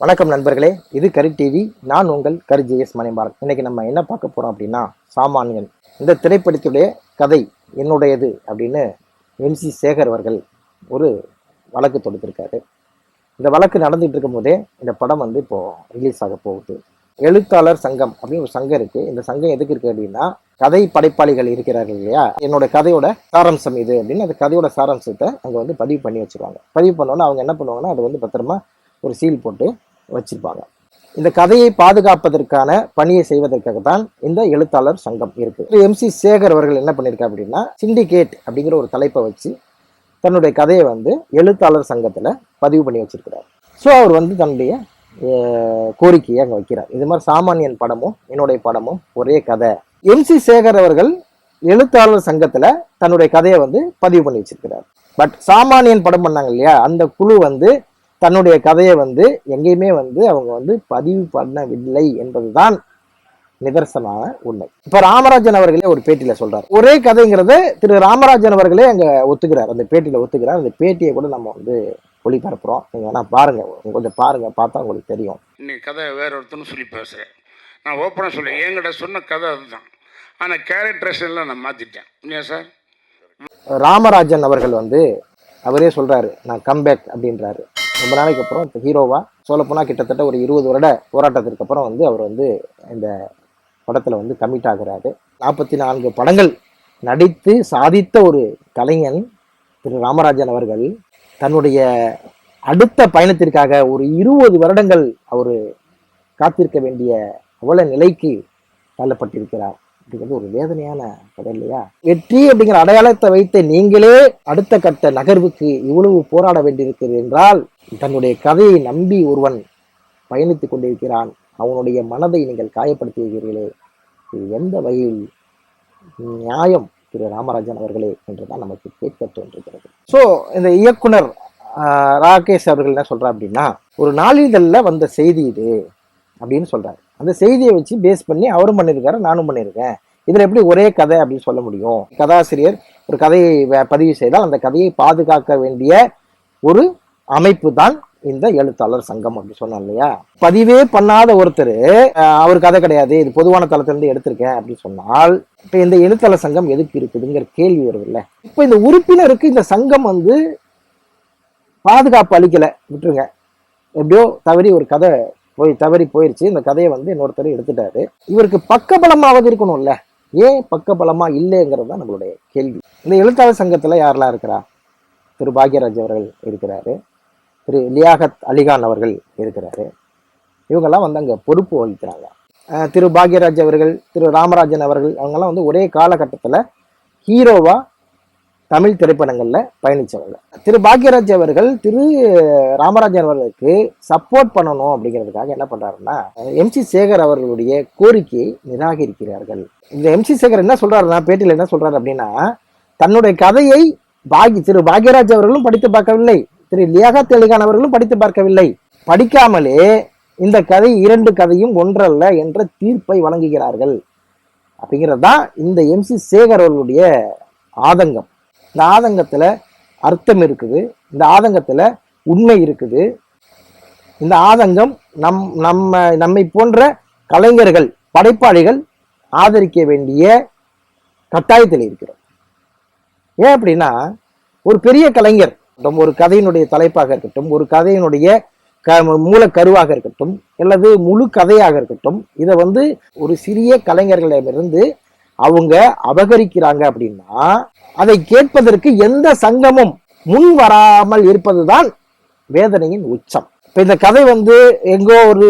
வணக்கம் நண்பர்களே இது கரு டிவி நான் உங்கள் கரு ஜேஎஸ் மணிமாறன் இன்னைக்கு நம்ம என்ன பார்க்க போறோம் அப்படின்னா சாமானியன். இந்த திரைப்படத்துடைய கதை என்னுடையது அப்படின்னு எம்சி சேகர் அவர்கள் ஒரு வழக்கு தொடுத்திருக்காரு. இந்த வழக்கு நடந்துட்டு இருக்கும் போதே இந்த படம் வந்து இப்போ ரிலீஸ் ஆக போகுது. எழுத்தாளர் சங்கம் அப்படின்னு ஒரு சங்கம் இருக்கு. இந்த சங்கம் எதுக்கு இருக்கு அப்படின்னா கதை படைப்பாளிகள் இருக்கிறார்கள் இல்லையா? என்னோட கதையோட சாராம்சம் இது அப்படின்னு அந்த கதையோட சாராம்சத்தை அங்கே வந்து பதிவு பண்ணி வச்சுருவாங்க. பதிவு பண்ணோன்னே அவங்க என்ன பண்ணுவாங்கன்னா அதை வந்து பத்திரமா ஒரு சீல் போட்டு வச்சிருப்பாங்க. இந்த கதையை பாதுகாப்பதற்கான பணியை செய்வதற்காக தான் இந்த எழுத்தாளர் சங்கம் இருக்கு. எம். சி. சேகர் அவர்கள் என்ன பண்ணியிருக்கா அப்படின்னா சிண்டிகேட் அப்படிங்கிற ஒரு தலைப்பை வச்சு தன்னுடைய கதையை வந்து எழுத்தாளர் சங்கத்தில் பதிவு பண்ணி வச்சிருக்கிறார். ஸோ அவர் வந்து தன்னுடைய கோரிக்கையை அங்கே வைக்கிறார். இது மாதிரி சாமானியன் படமும் என்னுடைய படமும் ஒரே கதை. எம். சி. சேகர் அவர்கள் எழுத்தாளர் சங்கத்தில் தன்னுடைய கதையை வந்து பதிவு பண்ணி வச்சிருக்கிறார். பட் சாமானியன் படம் பண்ணாங்க இல்லையா? அந்த குழு வந்து தன்னுடைய கதையை வந்து எங்கேயுமே வந்து அவங்க வந்து பதிவு பண்ணவில்லை என்பதுதான் நிதர்சனமான உண்மை. இப்ப ராமராஜன் அவர்களே ஒரு பேட்டியில சொல்றார். ஒரே கதைங்கிறத திரு ராமராஜன் அவர்களே அங்க ஒத்துக்கிறார். அந்த பேட்டியில ஒத்துக்கிறார். அந்த பேட்டியை கூட நம்ம வந்து ஒளிபரப்புறோம். நீங்க வேணா பாருங்க. கொஞ்சம் பாருங்க. பார்த்தா உங்களுக்கு தெரியும். இன்னைக்கு கதை வேற ஒருத்தனும் சொல்லி பேசுகிறேன் நான் ஓப்பனாக சொல்ல என்கிட்ட சொன்ன கதை அதுதான். ஆனால் கேரக்டரேஷன் எல்லாம் நான் இல்லையா சார் ராமராஜன் அவர்கள் வந்து அவரே சொல்றாரு நான் கம்பேக் அப்படின்றாரு. ரொம்ப நாளைக்கு அப்புறம் இப்போ ஹீரோவா சொல்லப்போனால் கிட்டத்தட்ட ஒரு இருபது வருட போராட்டத்திற்கு அப்புறம் வந்து அவர் வந்து இந்த படத்தில் வந்து கமிட் ஆகிறாரு. நாற்பத்தி நான்கு படங்கள் நடித்து சாதித்த ஒரு கலைஞன் திரு ராமராஜன் அவர்கள் தன்னுடைய அடுத்த பயணத்திற்காக ஒரு இருபது வருடங்கள் அவர் காத்திருக்க வேண்டிய அவல நிலைக்கு தள்ளப்பட்டிருக்கிறார். அப்படிங்கிறது ஒரு வேதனையான கதை இல்லையா? வெற்றி அப்படிங்கிற அடையாளத்தை வைத்து நீங்களே அடுத்த கட்ட நகர்வுக்கு இவ்வளவு போராட வேண்டியிருக்கிறது என்றால் தன்னுடைய கதையை நம்பி ஒருவன் பயணித்துக் கொண்டிருக்கிறான். அவனுடைய மனதை நீங்கள் காயப்படுத்துகிறீர்களே இது எந்த வகையில் நியாயம் திரு ராமராஜன் அவர்களே என்றுதான் நமக்கு கேட்க தோன்றுகிறது. ஸோ இந்த இயக்குனர் ராகேஷ் அவர்கள் என்ன சொல்கிறா அப்படின்னா ஒரு நாளிதழில் வந்த செய்தி இது. அப்படின்னு சொல்கிறார் அந்த செய்தியை வச்சு பேஸ் பண்ணி அவரும் பண்ணியிருக்காரு நானும் பண்ணியிருக்கேன். இதில் எப்படி ஒரே கதை அப்படின்னு சொல்ல முடியும்? கதாசிரியர் ஒரு கதையை வ- பதிவு செய்தால் அந்த கதையை பாதுகாக்க வேண்டிய ஒரு அமைப்பு தான் இந்த எழுத்தாளர் சங்கம் அப்படின்னு சொன்னோம் இல்லையா? பதிவே பண்ணாத ஒருத்தர் அவர் கதை கிடையாது இது பொதுவான தளத்திலிருந்து எடுத்திருக்கேன் அப்படின்னு சொன்னால் இப்போ இந்த எழுத்தாளர் சங்கம் எதுக்கு இருக்குதுங்கிற கேள்வி வருதுல்ல இப்போ இந்த உறுப்பினருக்கு இந்த சங்கம் வந்து பாதுகாப்பு அளிக்கலை விட்டுருங்க. எப்படியோ தவறி ஒரு கதை போய் தவறி போயிடுச்சு இந்த கதையை வந்து இன்னொருத்தர் எடுத்துட்டாரு. இவருக்கு பக்கபலமாவது இருக்கணும்ல. ஏன் பக்கபலமா இல்லைங்கிறது தான் நம்மளுடைய கேள்வி. இந்த எழுத்தாளர் சங்கத்தில் யாரெல்லாம் இருக்கிறா? திரு பாக்யராஜ் அவர்கள் இருக்கிறாரு. திரு லியாகத் அலிகான் அவர்கள் இருக்கிறாரு. இவங்கெல்லாம் வந்து அங்கே பொறுப்பு வகிக்கிறாங்க. திரு பாக்யராஜ் அவர்கள் திரு ராமராஜன் அவர்கள் அவங்கெல்லாம் வந்து ஒரே காலகட்டத்தில் ஹீரோவாக தமிழ் திரைப்படங்களில் பயணித்தவர்கள் திரு பாக்யராஜ் அவர்கள் திரு ராமராஜன் அவர்களுக்கு சப்போர்ட் பண்ணணும் அப்படிங்கிறதுக்காக என்ன பண்ணுறாருன்னா எம்சி சேகர் அவர்களுடைய கோரிக்கையை நிராகரிக்கிறார்கள். இந்த எம்சி சேகர் என்ன சொல்கிறாருன்னா பேட்டியில் என்ன சொல்கிறார் அப்படின்னா தன்னுடைய கதையை பாகி திரு பாக்யராஜ் அவர்களும் படித்து பார்க்கவில்லை திரு லியாகா அலிகான் அவர்களும் படித்து பார்க்கவில்லை. படிக்காமலே இந்த கதை இரண்டு கதையும் ஒன்றல்ல என்ற தீர்ப்பை வழங்குகிறார்கள். அப்படிங்கிறது தான் இந்த எம்சி சேகர் அவர்களுடைய ஆதங்கம். இந்த ஆதங்கத்தில் அர்த்தம் இருக்குது. இந்த ஆதங்கத்தில் உண்மை இருக்குது. இந்த ஆதங்கம் நம் நம்ம நம்மை போன்ற கலைஞர்கள் படைப்பாளிகள் ஆதரிக்க வேண்டிய கட்டாயத்தில் இருக்கிறோம். ஏன் அப்படின்னா ஒரு பெரிய கலைஞர் ஒரு கதையினுடைய தலைப்பாக இருக்கட்டும் ஒரு கதையினுடைய க மூல கருவாக இருக்கட்டும் அல்லது முழு கதையாக இருக்கட்டும் இதை வந்து ஒரு சிறிய கலைஞர்களிடமிருந்து அவங்க அபகரிக்கிறாங்க அப்படின்னா அதை கேட்பதற்கு எந்த சங்கமும் முன் வராமல் இருப்பதுதான் வேதனையின் உச்சம். இப்ப இந்த கதை வந்து எங்கோ ஒரு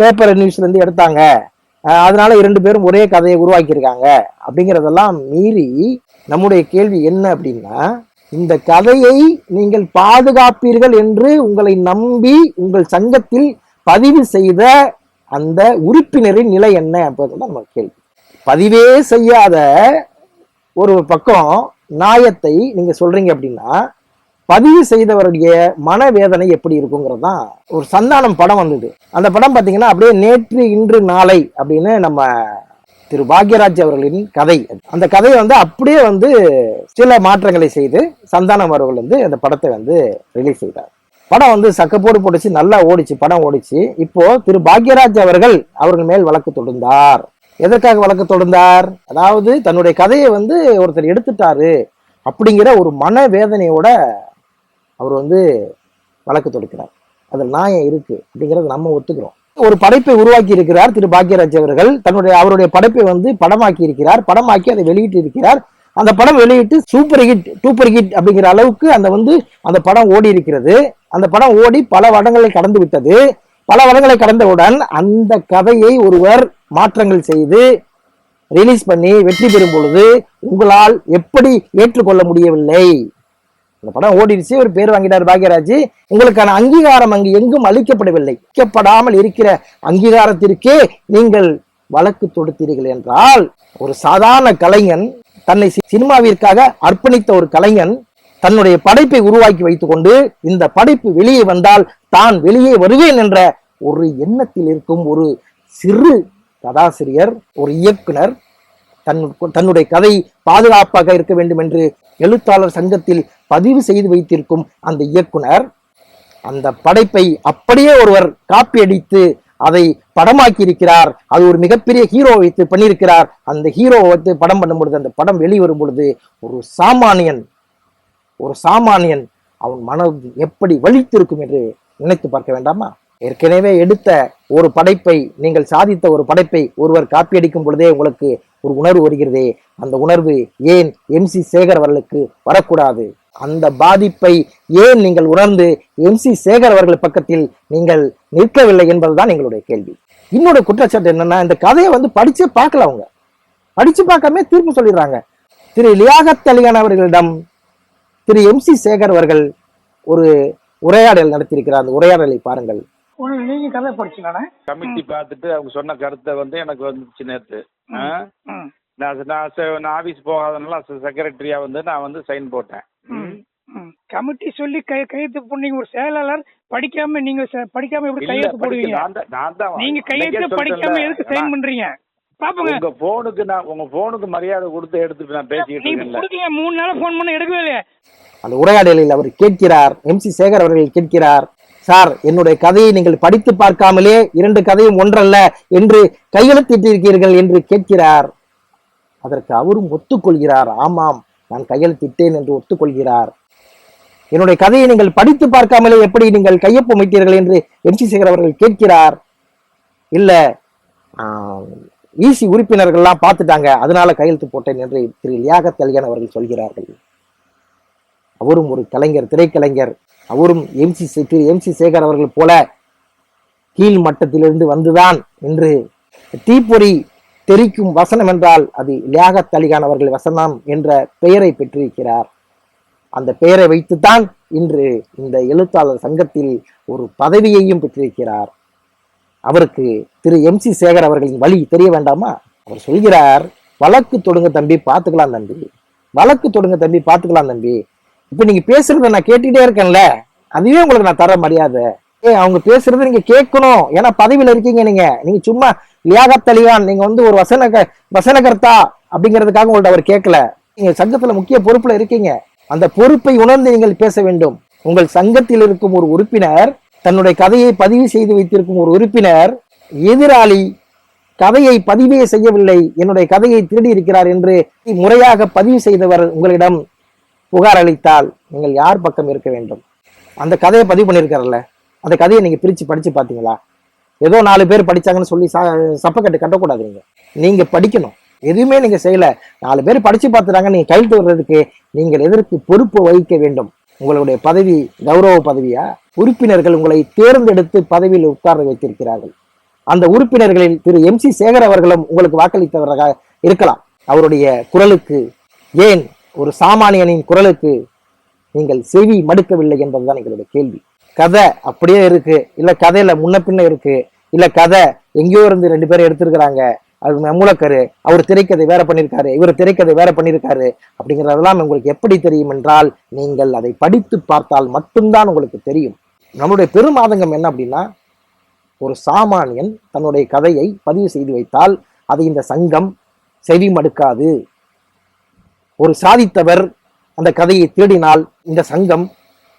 பேப்பர் நியூஸ்ல இருந்து எடுத்தாங்க அதனால இரண்டு பேரும் ஒரே கதையை உருவாக்கியிருக்காங்க. அப்படிங்கிறதெல்லாம் மீறி நம்முடைய கேள்வி என்ன அப்படின்னா இந்த கதையை நீங்கள் பாதுகாப்பீர்கள் என்று உங்களை நம்பி உங்கள் சங்கத்தில் பதிவு செய்த அந்த உறுப்பினரின் நிலை என்ன என்பதுதான் நம்ம கேள்வி. பதிவே செய்யாத ஒரு பக்கம் நியாயத்தை நீங்க சொல்றீங்க அப்படின்னா பதிவு செய்தவருடைய மனவேதனை எப்படி இருக்குங்கிறது தான் ஒரு சந்தானம் படம் வந்தது. அந்த படம் பார்த்தீங்கன்னா அப்படியே நேற்று இன்று நாளை அப்படின்னு நம்ம திரு பாக்யராஜ் அவர்களின் கதை அந்த கதையை வந்து அப்படியே வந்து சில மாற்றங்களை செய்து சந்தானம் அவர்கள் வந்து அந்த படத்தை வந்து ரிலீஸ் செய்தார். படம் வந்து சக்கப்போடு போட்டுச்சு நல்லா ஓடிச்சு படம் ஓடிச்சு. இப்போ திரு பாக்யராஜ் அவர்கள் அவர்கள் மேல் வழக்கு தொடர்ந்தார் எதற்காக வழக்கு தொடர்ந்தார் அதாவது தன்னுடைய கதையை வந்து ஒருத்தர் எடுத்துட்டாரு அப்படிங்கிற ஒரு மன வேதனையோட அவர் வந்து வழக்கு தொடுக்கிறார். அதில் நியாயம் இருக்கு அப்படிங்கிறத நம்ம ஒத்துக்கிறோம். ஒரு படைப்பை உருவாக்கி இருக்கிறார் திரு பாக்யராஜ் அவர்கள். தன்னுடைய அவருடைய படைப்பை வந்து படமாக்கி இருக்கிறார். படமாக்கி அதை வெளியிட்டு இருக்கிறார். அந்த படம் வெளியிட்டு சூப்பர் ஹிட் டூப்பர் ஹிட் அப்படிங்கிற அளவுக்கு அந்த வந்து அந்த படம் ஓடி இருக்கிறது. அந்த படம் ஓடி பல வடங்களை கடந்து விட்டது. பல வடங்களை கடந்தவுடன் அந்த கதையை ஒருவர் மாற்றங்கள் செய்து ரிலீஸ் பண்ணி வெற்றி பெறும் பொழுது உங்களால் எப்படி ஏற்றுக்கொள்ள முடியவில்லை? இந்த படம் ஓடிடுச்சு ஒரு பேர் வாங்கிட்டார் பாக்யராஜ். உங்களுக்கான அங்கீகாரம் அங்கு எங்கும் அளிக்கப்படவில்லை. அளிக்கப்படாமல் இருக்கிற அங்கீகாரத்திற்கே நீங்கள் வழக்கு தொடுத்தீர்கள் என்றால் ஒரு சாதாரண கலைஞன் தன்னை சினிமாவிற்காக அர்ப்பணித்த ஒரு கலைஞன் தன்னுடைய படைப்பை உருவாக்கி வைத்துக்கொண்டு இந்த படைப்பு வெளியே வந்தால் தான் வெளியே வருவேன் என்ற ஒரு எண்ணத்தில் இருக்கும் ஒரு சிறு கதாசிரியர் ஒரு இயக்குனர் தன் தன்னுடைய கதை பாதுகாப்பாக இருக்க வேண்டும் என்று எழுத்தாளர் சங்கத்தில் பதிவு செய்து வைத்திருக்கும் அந்த இயக்குனர் அந்த படைப்பை அப்படியே ஒருவர் காப்பி அடித்து அதை படமாக்கி இருக்கிறார் அது ஒரு மிகப்பெரிய ஹீரோ வைத்து பண்ணியிருக்கிறார். அந்த ஹீரோ வைத்து படம் பண்ணும் பொழுது அந்த படம் வெளிவரும் பொழுது ஒரு சாமானியன் ஒரு சாமானியன் அவன் மனம் எப்படி வலித்திருக்கும் என்று நினைத்து பார்க்க வேண்டாமா? ஏற்கனவே எடுத்த ஒரு படைப்பை நீங்கள் சாதித்த ஒரு படைப்பை ஒருவர் காப்பி அடிக்கும் பொழுதே உங்களுக்கு ஒரு உணர்வு வருகிறதே. அந்த உணர்வு ஏன் எம் சி சேகர் அவர்களுக்கு வரக்கூடாது? அந்த பாதிப்பை ஏன் நீங்கள் உணர்ந்து எம் சி சேகர் அவர்கள் பக்கத்தில் நீங்கள் நிற்கவில்லை என்பதுதான் எங்களுடைய கேள்வி. இன்னொரு குற்றச்சாட்டு என்னன்னா இந்த கதையை வந்து படிச்சே பார்க்கல அவங்க. படிச்சு பார்க்காம தீர்ப்பு சொல்லிடுறாங்க. திரு லியாகத் அலிகான் அவர்களிடம் திரு எம் சி சேகர் அவர்கள் ஒரு உரையாடல் நடத்தியிருக்கிறார். அந்த உரையாடலை பாருங்கள். நீங்க கதை படிச்சீங்களாண்ணே கமிட்டி பார்த்துட்டு அவங்க சொன்ன கருத்தை வந்து எனக்கு வந்துச்சு நேற்று நான் நான் ஆஃபீஸ் போகாதனால செக்ரட்டரியா வந்து நான் வந்து சைன் போட்டேன். கமிட்டி சொல்லி கை கையெழுத்து போடுறீங்க ஒரு செயலாளர் படிக்காம நீங்க படிக்காம எப்படி கையெழுத்து போடுவீங்க? நீங்க கையெழுத்து படிக்காம எதுக்கு சைன் பண்றீங்க? பாப்போங்க. உங்க போனுக்கு நான் உங்க போனுக்கு மரியாதை கொடுத்து எடுத்துட்டு நான் பேசிக்கிட்டு கொடுக்கல மூணு நாளா போன் பண்ண எடுக்கவே இல்லையா. அந்த உரையாடலில் அவர் கேட்கிறார் எம் சி சேகர் அவர்கள் கேட்கிறார் சார் என்னுடைய கதையை நீங்கள் படித்து பார்க்காமலே இரண்டு கதையும் ஒன்றல்ல என்று கையெழுத்திட்டிருக்கிறீர்கள் என்று கேட்கிறார். அதற்கு அவரும் ஒத்துக்கொள்கிறார் ஆமாம் நான் கையெழுத்திட்டேன் என்று ஒத்துக்கொள்கிறார். என்னுடைய கதையை நீங்கள் படித்து பார்க்காமலே எப்படி நீங்கள் கையொப்பமிட்டீர்கள் என்று எம் சி சேகர் அவர்கள் கேட்கிறார். இல்ல ஈசி உறுப்பினர்கள்லாம் பார்த்துட்டாங்க. அதனால கையெழுத்து போட்டேன் என்று திரு லியாகத் அலிகான் அவர்கள் சொல்கிறார்கள். அவரும் ஒரு கலைஞர் திரைக்கலைஞர். அவரும் எம்சி திரு எம்சி சேகர் அவர்கள் போல கீழ் மட்டத்திலிருந்து வந்துதான் என்று தீப்பொறி தெரிக்கும் வசனம் என்றால் அது லியாகத் அலிகான் அவர்கள் வசனம் என்ற பெயரை பெற்றிருக்கிறார். அந்த பெயரை வைத்துத்தான் இன்று இந்த எழுத்தாளர் சங்கத்தில் ஒரு பதவியையும் பெற்றிருக்கிறார். அவருக்கு திரு எம் சி சேகர் அவர்களின் வழி தெரிய வேண்டாமா? அவர் சொல்கிறார் வழக்கு தொடுங்க தம்பி பார்த்துக்கலாம் தம்பி. வழக்கு தொடுங்க தம்பி பார்த்துக்கலாம் தம்பி. இப்போ நீங்கள் பேசுறத நான் கேட்டுக்கிட்டே இருக்கேன்ல. அதுவே உங்களுக்கு நான் தர மரியாதை. ஏ அவங்க பேசுறத நீங்க கேட்கணும். ஏன்னா பதவியில் இருக்கீங்க நீங்க. நீங்க சும்மா லியாகத்தலியான் நீங்க வந்து ஒரு வசன வசனகர்த்தா அப்படிங்கிறதுக்காக உங்கள்ட்ட அவர் கேட்கல. நீங்க சங்கத்துல முக்கிய பொறுப்புல இருக்கீங்க. அந்த பொறுப்பை உணர்ந்து நீங்கள் பேச வேண்டும். உங்கள் சங்கத்தில் இருக்கும் ஒரு உறுப்பினர் தன்னுடைய கதையை பதிவு செய்து வைத்திருக்கும் ஒரு உறுப்பினர் எதிராளி கதையை பதிவே செய்யவில்லை என்னுடைய கதையை திருடி இருக்கிறார் என்று முறையாக பதிவு செய்தவர் உங்களிடம் புகார் அளித்தால் நீங்கள் யார் பக்கம் இருக்க வேண்டும்? அந்த கதையை பதிவு பண்ணியிருக்காருல்ல அந்த கதையை நீங்க பிரிச்சு படிச்சு பார்த்தீங்களா? ஏதோ நாலு பேர் படிச்சாங்கன்னு சொல்லி ச- சப்பக்கட்டு கட்டக்கூடாது நீங்க நீங்க படிக்கணும். எதுவுமே நீங்க செய்யல. நாலு பேர் படிச்சு பார்த்துட்டாங்க நீங்க கையெழுத்து வர்றதுக்கு நீங்கள் எதற்கு பொறுப்பு வகிக்க வேண்டும்? உங்களுடைய பதவி கௌரவ பதவியா? உறுப்பினர்கள் உங்களை தேர்ந்தெடுத்து பதவியில் உட்கார வைத்திருக்கிறார்கள். அந்த உறுப்பினர்களில் திரு எம் சி சேகர் அவர்களும் உங்களுக்கு வாக்களித்தவராக இருக்கலாம். அவருடைய குரலுக்கு ஏன் ஒரு சாமானியனின் குரலுக்கு நீங்கள் செவி மடுக்கவில்லை என்பதுதான் எங்களுடைய கேள்வி. கதை அப்படியே இருக்கு. இல்ல கதையில முன்ன பின்ன இருக்கு. இல்ல கதை எங்கேயோ இருந்து ரெண்டு பேரும் எடுத்திருக்கிறாங்க. அது மூலக்கரு அவர் திரைக்கதை வேற பண்ணியிருக்காரு இவர் திரைக்கதை வேற பண்ணியிருக்காரு அப்படிங்கிறதெல்லாம் உங்களுக்கு எப்படி தெரியும் என்றால் நீங்கள் அதை படித்து பார்த்தால் மட்டும்தான் உங்களுக்கு தெரியும். நம்மளுடைய பெருமாதங்கம் என்ன அப்படின்னா ஒரு சாமானியன் தன்னுடைய கதையை பதிவு செய்து வைத்தால் அதை இந்த சங்கம் செவி மடுக்காது ஒரு சாதித்தவர் அந்த கதையை தேடினால் இந்த சங்கம்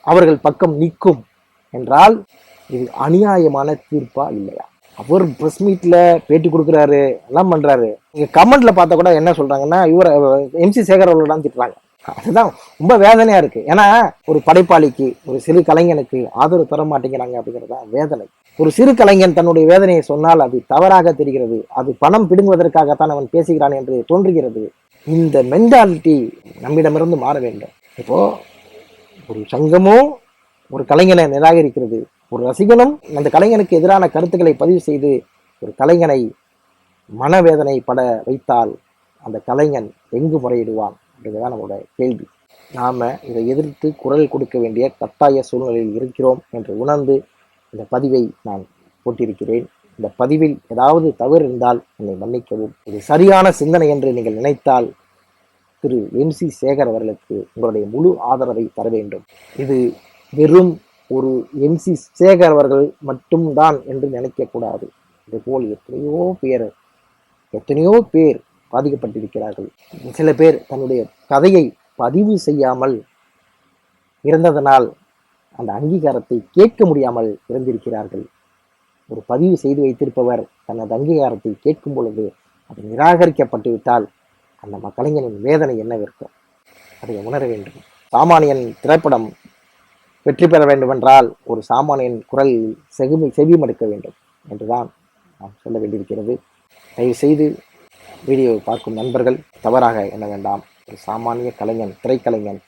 அவர்கள் பக்கம் நிற்கும் என்றால் இது அநியாயமான தீர்ப்பா இல்லையா? அவர் ப்ரெஸ் மீட்ல பேட்டி கொடுக்குறாரு எல்லாம் பண்றாரு. நீங்க கமெண்ட்ல பார்த்தா கூட என்ன சொல்றாங்கன்னா இவரை எம்சி சேகர் அவர்கள் திட்டுறாங்க. அதுதான் ரொம்ப வேதனையா இருக்கு. ஏன்னா ஒரு படைப்பாளிக்கு ஒரு சிறு கலைஞனுக்கு ஆதரவு தர மாட்டேங்கிறாங்க அப்படிங்கிறது தான் வேதனை. ஒரு சிறு கலைஞன் தன்னுடைய வேதனையை சொன்னால் அது தவறாக தெரிகிறது. அது பணம் பிடுங்குவதற்காகத்தான் அவன் பேசுகிறான் என்று தோன்றுகிறது. இந்த மென்டாலிட்டி நம்மிடமிருந்து மாற வேண்டும். இப்போ ஒரு சங்கமும் ஒரு கலைஞனை நிராகரிக்கிறது. ஒரு ரசிகனும் அந்த கலைஞனுக்கு எதிரான கருத்துக்களை பதிவு செய்து ஒரு கலைஞனை மனவேதனை பட வைத்தால் அந்த கலைஞன் எங்கு முறையிடுவான் அப்படிங்கிறதான் நம்மளோட கேள்வி. நாம் இதை எதிர்த்து குரல் கொடுக்க வேண்டிய கட்டாய சூழ்நிலையில் இருக்கிறோம் என்று உணர்ந்து இந்த பதிவை நான் போட்டிருக்கிறேன். இந்த பதிவில் ஏதாவது தவறு இருந்தால் என்னை மன்னிக்கவும். இது சரியான சிந்தனை என்று நீங்கள் நினைத்தால் திரு எம் சி சேகர் அவர்களுக்கு உங்களுடைய முழு ஆதரவை தர வேண்டும். இது வெறும் ஒரு எம்சி சேகர் அவர்கள் மட்டும்தான் என்று நினைக்கக்கூடாது. இதுபோல் எத்தனையோ பேர் எத்தனையோ பேர் பாதிக்கப்பட்டிருக்கிறார்கள். சில பேர் தன்னுடைய கதையை பதிவு செய்யாமல் இருந்ததனால் அந்த அங்கீகாரத்தை கேட்க முடியாமல் இருந்திருக்கிறார்கள். ஒரு பதிவு செய்து வைத்திருப்பவர் தனது அங்கீகாரத்தை கேட்கும் பொழுது அது நிராகரிக்கப்பட்டு விட்டால் அந்த மக்களைஞனின் கலைஞனின் வேதனை என்னவிருக்கும்? அதை உணர வேண்டும். சாமானியன் திரைப்படம் வெற்றி பெற வேண்டுமென்றால் ஒரு சாமானியன் குரல் செகுமி செவிமடுக்க வேண்டும் என்றுதான் நாம் சொல்ல வேண்டியிருக்கிறது. தயவு செய்து வீடியோவை பார்க்கும் நண்பர்கள் தவறாக எண்ண வேண்டாம். ஒரு சாமானிய கலைஞன் திரைக்கலைஞன்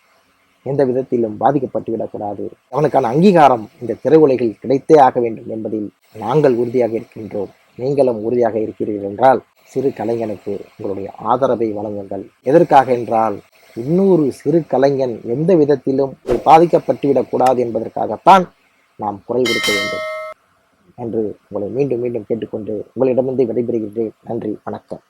எந்த விதத்திலும் பாதிக்கப்பட்டு விடக்கூடாது. அவனுக்கான அங்கீகாரம் இந்த திரையுலகில் கிடைத்தே ஆக வேண்டும் என்பதில் நாங்கள் உறுதியாக இருக்கின்றோம். நீங்களும் உறுதியாக இருக்கிறீர்கள் என்றால் சிறு கலைஞனுக்கு உங்களுடைய ஆதரவை வழங்குங்கள். எதற்காக என்றால் இன்னொரு சிறு கலைஞன் எந்த விதத்திலும் பாதிக்கப்பட்டுவிடக்கூடாது என்பதற்காகத்தான் நாம் குரல் கொடுக்க வேண்டும். என்று உங்களை மீண்டும் மீண்டும் கேட்டுக்கொண்டு உங்களிடமிருந்து விடைபெறுகின்றேன். நன்றி வணக்கம்.